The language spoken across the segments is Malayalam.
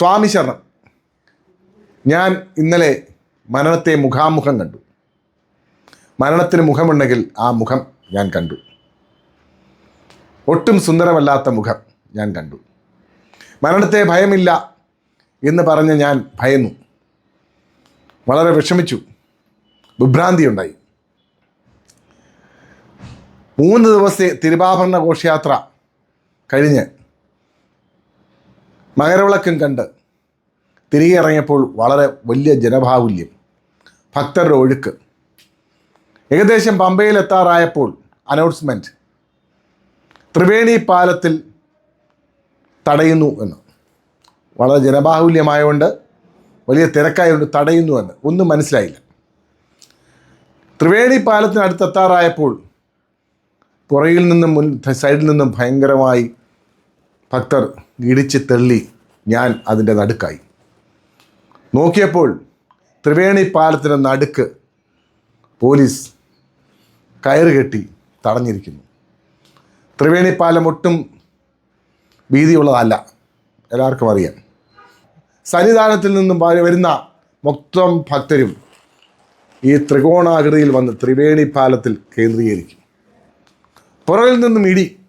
സ്വാമി ശരണം. ഞാൻ ഇന്നലെ മരണത്തെ മുഖാമുഖം കണ്ടു. മരണത്തിന് മുഖമുണ്ടെങ്കിൽ ആ മുഖം ഞാൻ കണ്ടു. ഒട്ടും സുന്ദരമല്ലാത്ത മുഖം ഞാൻ കണ്ടു. മരണത്തെ ഭയമില്ല എന്ന് പറഞ്ഞ് ഞാൻ ഭയന്നു. വളരെ വിഷമിച്ചു. വിഭ്രാന്തിയുണ്ടായി. മൂന്ന് ദിവസത്തെ തിരുവാഭരണ ഘോഷയാത്ര കഴിഞ്ഞ് മകരവിളക്കും കണ്ട് തിരികെ ഇറങ്ങിയപ്പോൾ വളരെ വലിയ ജനബാഹുല്യം ഭക്തരുടെ ഒഴുക്ക്. ഏകദേശം പമ്പയിൽ എത്താറായപ്പോൾ അനൗൺസ്മെന്റ് ത്രിവേണി പാലത്തിൽ തടയുന്നു എന്ന്. വളരെ ജനബാഹുല്യമായതുകൊണ്ട് വലിയ തിരക്കായതുകൊണ്ട് തടയുന്നു എന്ന്. ഒന്നും മനസ്സിലായില്ല. ത്രിവേണി പാലത്തിനടുത്തെത്താറായപ്പോൾ പുറകിൽ നിന്നും മുൻ സൈഡിൽ നിന്നും ഭയങ്കരമായി ഭക്തർ ഇടിച്ച് തള്ളി ഞാൻ അതിന്റെ നടുക്കായി. നോക്കിയപ്പോൾ ത്രിവേണി പാലത്തിന്റെ നടുക്ക് പോലീസ് കയറുകെട്ടി തടഞ്ഞിരിക്കുന്നു. ത്രിവേണി പാലം ഒട്ടും വീതിയുള്ളതല്ല എല്ലാവർക്കും അറിയാം. സന്നിധാനത്തിൽ നിന്നും വരുന്ന മൊത്തം ഭക്തരും ഈ ത്രികോണാകൃതിയിൽ വന്ന് ത്രിവേണി പാലത്തിൽ കേന്ദ്രീകരിക്കും. പുറകിൽ നിന്നും ഇടി.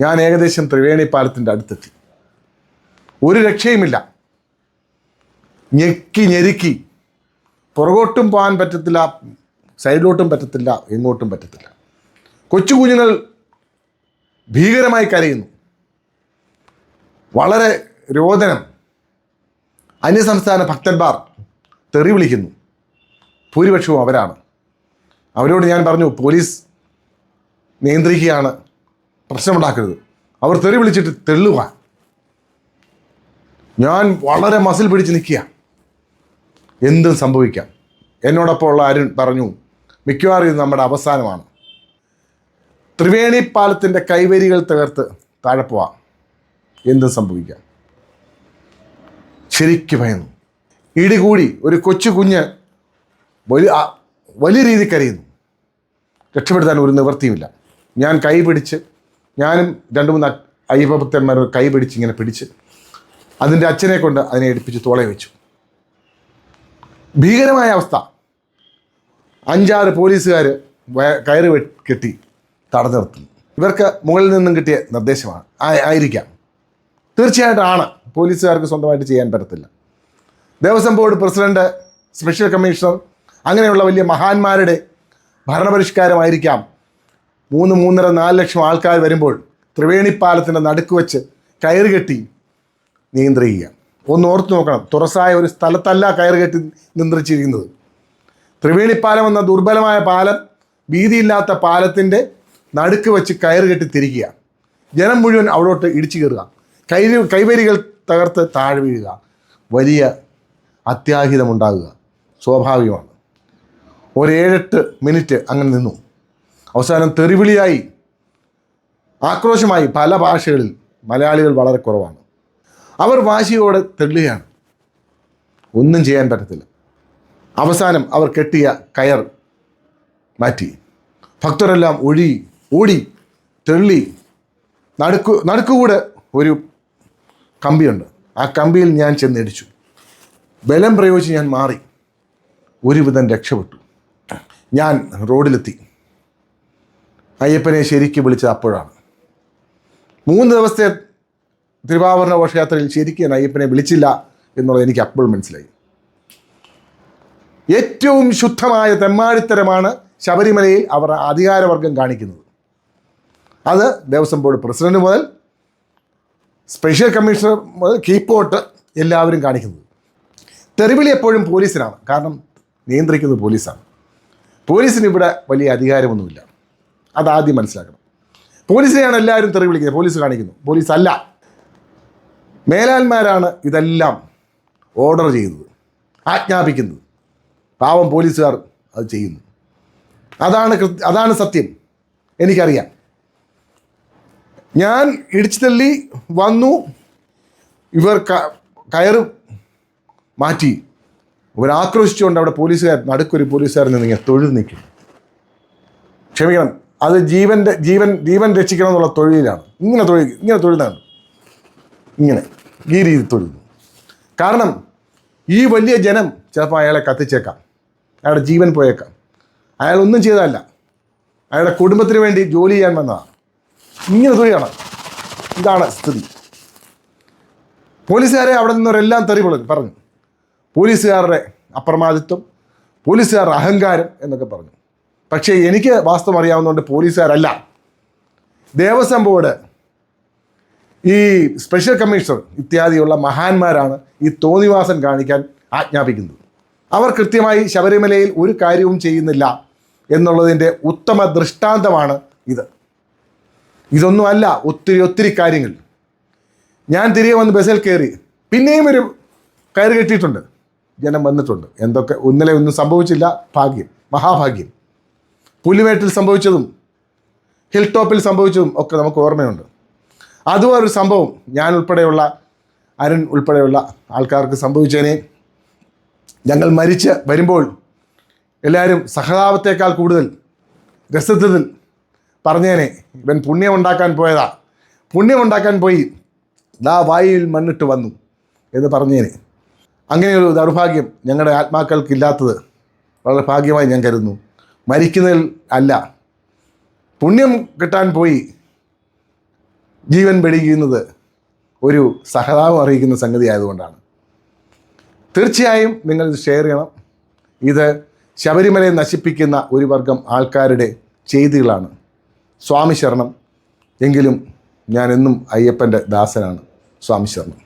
ഞാൻ ഏകദേശം ത്രിവേണി പാലത്തിന്റെ അടുത്തെത്തി. ഒരു രക്ഷയുമില്ല. ഞെക്കി ഞെരുക്കി. പുറകോട്ടും പോകാൻ പറ്റത്തില്ല സൈഡിലോട്ടും പറ്റത്തില്ല എങ്ങോട്ടും പറ്റത്തില്ല. കൊച്ചു കുഞ്ഞുങ്ങൾ ഭീകരമായി കരയുന്നു. വളരെ രോദനം. അന്യസംസ്ഥാന ഭക്തന്മാർ തെറി വിളിക്കുന്നു. ഭൂരിപക്ഷവും അവരാണ്. അവരോട് ഞാൻ പറഞ്ഞു പോലീസ് നിയന്ത്രിക്കുകയാണ്. പ്രശ്നമുണ്ടാക്കരുത്. അവർ തെറി വിളിച്ചിട്ട് തെള്ളുക. ഞാൻ വളരെ മസിൽ പിടിച്ച് നിൽക്കുക. എന്തും സംഭവിക്കാം. എന്നോടൊപ്പം ഉള്ള അരുൺ പറഞ്ഞു മിക്കവാറും ഇത് നമ്മുടെ അവസാനമാണ്. ത്രിവേണി പാലത്തിന്റെ കൈവരികൾ തകർത്ത് താഴെ പോവാം. എന്തും സംഭവിക്കാം. ശരിക്ക് ഭയന്നു. ഇടികൂടി ഒരു കൊച്ചു കുഞ്ഞ് വലിയ വലിയ രീതിയിൽ കരയുന്നു. രക്ഷപ്പെടുത്താൻ ഒരു നിവൃത്തിയുമില്ല. ഞാൻ കൈ പിടിച്ച് ഞാനും രണ്ട് മൂന്ന് അയ്യപ്പഭക്തന്മാർ കൈ പിടിച്ച് ഇങ്ങനെ പിടിച്ച് അതിന്റെ അച്ഛനെ കൊണ്ട് അതിനെ എടുപ്പിച്ച് തോളെ വെച്ചു. ഭീകരമായ അവസ്ഥ. അഞ്ചാറ് പോലീസുകാർ കയറ് കെട്ടി തടഞ്ഞു നിർത്തുന്നു. ഇവർക്ക് മുകളിൽ നിന്നും കിട്ടിയ നിർദ്ദേശമാണ്. ആയിരിക്കാം. തീർച്ചയായിട്ടും ആണ്. പോലീസുകാർക്ക് സ്വന്തമായിട്ട് ചെയ്യാൻ പറ്റത്തില്ല. Devaswom board president special commissioner അങ്ങനെയുള്ള വലിയ മഹാന്മാരുടെ ഭരണപരിഷ്കാരമായിരിക്കാം. മൂന്ന് മൂന്നര നാല് ലക്ഷം ആൾക്കാർ വരുമ്പോൾ ത്രിവേണിപ്പാലത്തിന്റെ നടുക്ക് വെച്ച് കയറ് കെട്ടി നിയന്ത്രിക്കുക. ഒന്ന് ഓർത്ത് നോക്കണം. തുറസായ ഒരു സ്ഥലത്തല്ല കയറുകെട്ടി നിയന്ത്രിച്ചിരിക്കുന്നത്. ത്രിവേണിപ്പാലം എന്ന ദുർബലമായ പാലം വീതിയില്ലാത്ത പാലത്തിന്റെ നടുക്ക് വെച്ച് കയറുകെട്ടി തിരിക്കുക. ജനം മുഴുവൻ അവിടോട്ട് ഇടിച്ചു കയറുക. കൈ കൈവരികൾ തകർത്ത് താഴെ വീഴുക. വലിയ അത്യാഹിതമുണ്ടാകുക സ്വാഭാവികമാണ്. ഒരേഴെട്ട് മിനിറ്റ് അങ്ങനെ നിന്നു. അവസാനം തെറിവിളിയായി. ആക്രോശമായി പല ഭാഷകളിൽ മലയാളികൾ വളരെ കുറവാണ്. അവർ വാശിയോടെ തെള്ളുകയാണ്. ഒന്നും ചെയ്യാൻ പറ്റത്തില്ല. അവസാനം അവർ കെട്ടിയ കയർ മാറ്റി. ഭക്തരെല്ലാം ഒഴി ഓടി തെള്ളി നടുക്കു നടുക്കുകൂടെ ഒരു കമ്പിയുണ്ട്. ആ കമ്പിയിൽ ഞാൻ ചെന്നിടിച്ചു. ബലം പ്രയോഗിച്ച് ഞാൻ മാറി. ഒരുവിധം രക്ഷപ്പെട്ടു. ഞാൻ റോഡിലെത്തി. അയ്യപ്പനെ ശരിക്ക് വിളിച്ചത് അപ്പോഴാണ്. മൂന്ന് ദിവസത്തെ തിരുവാഭരണ ഘോഷയാത്രയിൽ ശരിക്കും അയ്യപ്പനെ വിളിച്ചില്ല എന്നുള്ളത് എനിക്ക് അപ്പോൾ മനസ്സിലായി. ഏറ്റവും ശുദ്ധമായ തെമ്മാടിത്തരമാണ് ശബരിമലയിൽ അവർ അധികാരവർഗം കാണിക്കുന്നത്. അത് ദേവസ്വം ബോർഡ് പ്രസിഡന്റ് മുതൽ സ്പെഷ്യൽ കമ്മീഷണർ മുതൽ കീപ്പോട്ട് എല്ലാവരും കാണിക്കുന്നത്. തെറിവിളി എപ്പോഴും പോലീസിനാണ്. കാരണം നിയന്ത്രിക്കുന്നത് പോലീസാണ്. പോലീസിന് ഇവിടെ വലിയ അധികാരമൊന്നുമില്ല. അതാദ്യം മനസ്സിലാക്കണം. പോലീസിനെയാണ് എല്ലാവരും തെറി വിളിക്കുന്നത്. പോലീസ് കാണിക്കുന്നു. പോലീസ് അല്ല മേലാന്മാരാണ് ഇതെല്ലാം ഓർഡർ ചെയ്യുന്നത് ആജ്ഞാപിക്കുന്നത്. പാവം പോലീസുകാർ അത് ചെയ്യുന്നു. അതാണ് അതാണ് സത്യം. എനിക്കറിയാം. ഞാൻ ഇടിച്ചു തള്ളി വന്നു ഇവർ കയറ് മാറ്റി. ഇവർ ആക്രോശിച്ചുകൊണ്ട് അവിടെ പോലീസുകാർ നടുക്കൊരു പോലീസുകാരൻ ഇങ്ങനെ തൊഴിൽ നിൽക്കും ക്ഷമിക്കണം അത് ജീവന്റെ ജീവൻ ജീവൻ രക്ഷിക്കണം എന്നുള്ള തൊഴിലാണ് ഇങ്ങനെ തൊഴിൽ ഇങ്ങനെ തൊഴിലാണ് ഇങ്ങനെ ഈ രീതി തൊഴുന്നു. കാരണം ഈ വലിയ ജനം ചിലപ്പോൾ അയാളെ കത്തിച്ചേക്കാം. അയാളുടെ ജീവൻ പോയേക്കാം. അയാൾ ഒന്നും ചെയ്തതല്ല. അയാളുടെ കുടുംബത്തിന് വേണ്ടി ജോലി ചെയ്യാൻ വന്നതാണ്. ഇങ്ങനെ തുകയാണ് ഇതാണ് സ്ഥിതി. പോലീസുകാരെ അവിടെ നിന്നവരെല്ലാം തെറി പറഞ്ഞു പറഞ്ഞു. പോലീസുകാരുടെ അപ്രമാദിത്വം പോലീസുകാരുടെ അഹങ്കാരം എന്നൊക്കെ പറഞ്ഞു. പക്ഷേ എനിക്ക് വാസ്തവം അറിയാവുന്നതുകൊണ്ട് പോലീസുകാരല്ല. ദേവസ്വം ബോർഡ് ഈ സ്പെഷ്യൽ കമ്മീഷണർ ഇത്യാദിയുള്ള മഹാന്മാരാണ് ഈ തോന്നിവാസൻ കാണിക്കാൻ ആജ്ഞാപിക്കുന്നത്. അവർ കൃത്യമായി ശബരിമലയിൽ ഒരു കാര്യവും ചെയ്യുന്നില്ല എന്നുള്ളതിന്റെ ഉത്തമ ദൃഷ്ടാന്തമാണ് ഇത്. ഇതൊന്നുമല്ല ഒത്തിരി ഒത്തിരി കാര്യങ്ങൾ. ഞാൻ തിരികെ വന്ന് ബസ്സിൽ കയറി പിന്നെയും ഒരു കയറി കെട്ടിയിട്ടുണ്ട്. ജനം വന്നിട്ടുണ്ട്. എന്തൊക്കെ ഇന്നലെ ഒന്നും സംഭവിച്ചില്ല ഭാഗ്യം മഹാഭാഗ്യം. പുലിമേട്ടിൽ സംഭവിച്ചതും ഹിൽ ടോപ്പിൽ സംഭവിച്ചതും ഒക്കെ നമുക്ക് ഓർമ്മയുണ്ട്. അതുപോലെ ഒരു സംഭവം. ഞാൻ ഉൾപ്പെടെയുള്ള അരുൺ ഉൾപ്പെടെയുള്ള ആൾക്കാർക്ക് സംഭവിച്ചതിനെ ഞങ്ങൾ മരിച്ച് വരുമ്പോൾ എല്ലാവരും സഹതാപത്തേക്കാൾ കൂടുതൽ രസത്തിൽ പറഞ്ഞേനെ ഇവൻ പുണ്യമുണ്ടാക്കാൻ പോയതാ. പുണ്യമുണ്ടാക്കാൻ പോയി. ദാ വായിൽ മണ്ണിട്ട് വന്നു എന്ന് പറഞ്ഞേനെ. അങ്ങനെയൊരു ദൗർഭാഗ്യം ഞങ്ങളുടെ ആത്മാക്കൾക്കില്ലാത്തത് വളരെ ഭാഗ്യമായി ഞാൻ കരുതുന്നു. മരിക്കുന്നതിൽ അല്ല. പുണ്യം കിട്ടാൻ പോയി. ജീവൻ വെടിയുന്നത് ഒരു സഹതാപം അറിയിക്കുന്ന സംഗതി ആയതുകൊണ്ടാണ്. തീർച്ചയായും നിങ്ങൾ ഇത് ഷെയർ ചെയ്യണം. ഇത് ശബരിമലയെ നശിപ്പിക്കുന്ന ഒരു വർഗം ആൾക്കാരുടെ ചെയ്തികളാണ്. സ്വാമി ശരണം എങ്കിലും ഞാനെന്നും അയ്യപ്പന്റെ ദാസനാണ്. സ്വാമി ശരണം